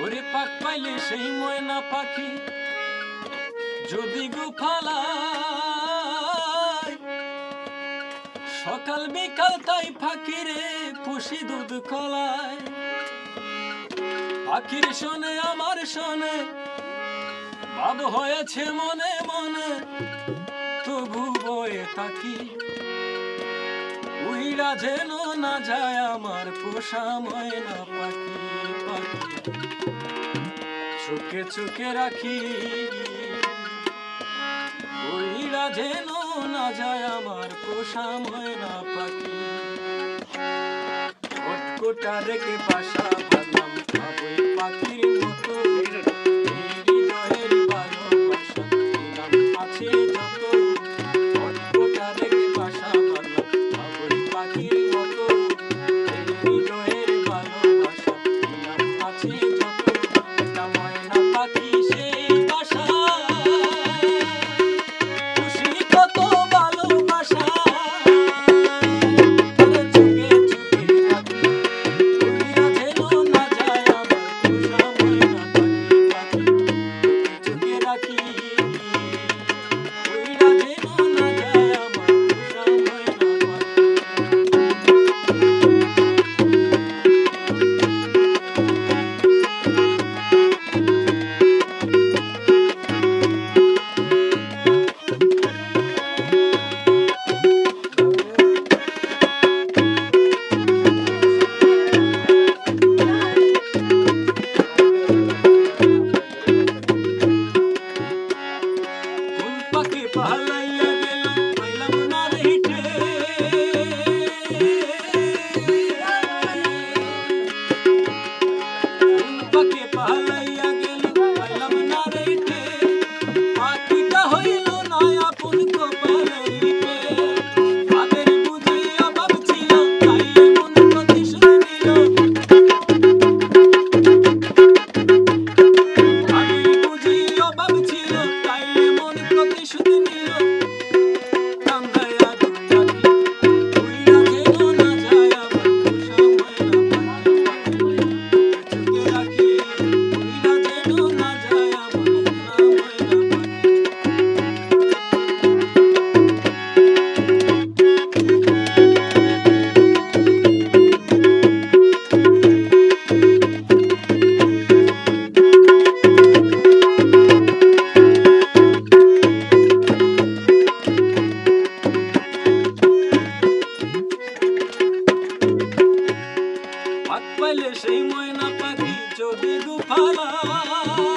ওরে পাক পাইলে সেই ময়না পাখি যদি গুফালায় সকাল বিকাল তাই ফাঁকিরে পুষি দুধ কলায় পাখির শোনে, আমার শোনে বাদ হয়েছে মনে মনে তবু বয়ে তাকি উইরা যেন না যায় আমার পোষা ময়না পাখি পাখি। চুকে চুকে রাখি। উইরা যেন না যায় আমার পোষা ময়না পাখি। কোটা রেখে পাশা বানাম পাখির মতো। Thank you. Hãy na pa ki chode gupala.